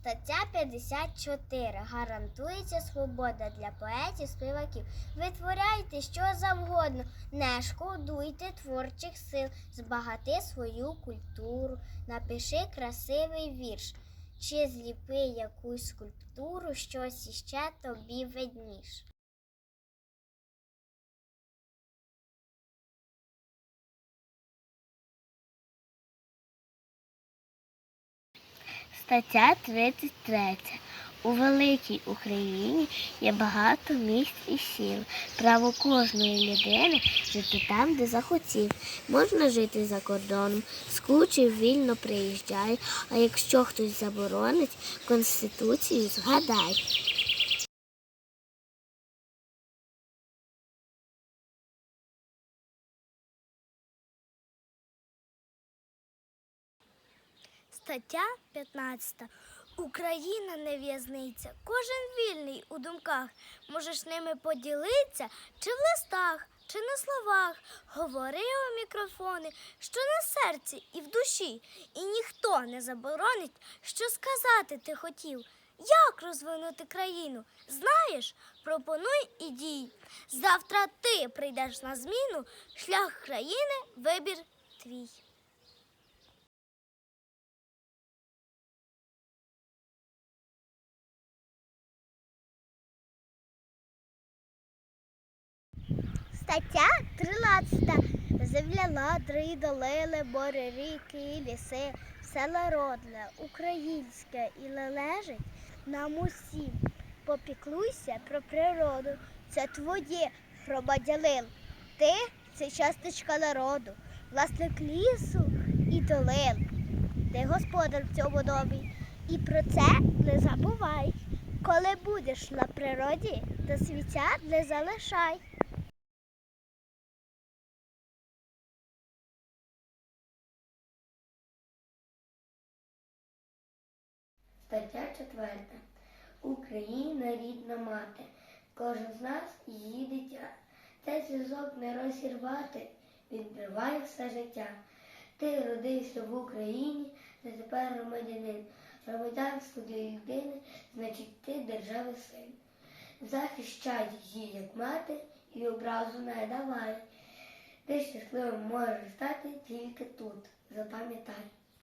Стаття 54. Гарантується свобода для поетів, співаків. Витворяйте що завгодно, не шкодуйте творчих сил, збагати свою культуру, напиши красивий вірш, чи зліпи якусь скульптуру, щось іще тобі видніш. Стаття 33. У великій Україні є багато місць і сіл. Право кожної людини жити там, де захотів. Можна жити за кордоном, скучив, вільно приїжджай, а якщо хтось заборонить, Конституцію згадай. Стаття 15. Україна не в'язниця. Кожен вільний у думках. Можеш ними поділитися чи в листах, чи на словах. Говори у мікрофони, що на серці і в душі. І ніхто не заборонить, що сказати ти хотів. Як розвинути країну? Знаєш, пропонуй і дій. Завтра ти прийдеш на зміну, шлях країни, вибір твій. Стаття 13. Земля ладри, долили, бори, ріки, ліси, все народне, українське і належить нам усім. Попіклуйся про природу, це твоє громадянин. Ти це часточка народу, власник лісу і долин. Ти господар в цьому домі. І про це не забувай. Коли будеш на природі, то світя не залишай. Стаття 4. Україна рідна мати. Кожен з нас її дитя. Цей зв'язок не розірвати, він триває все життя. Ти родився в Україні, ти тепер громадянин. Громадянство для людини, значить ти держави син. Захищай її, як мати, і образу не давай. Ти щасливим можеш стати тільки тут. Запам'ятай.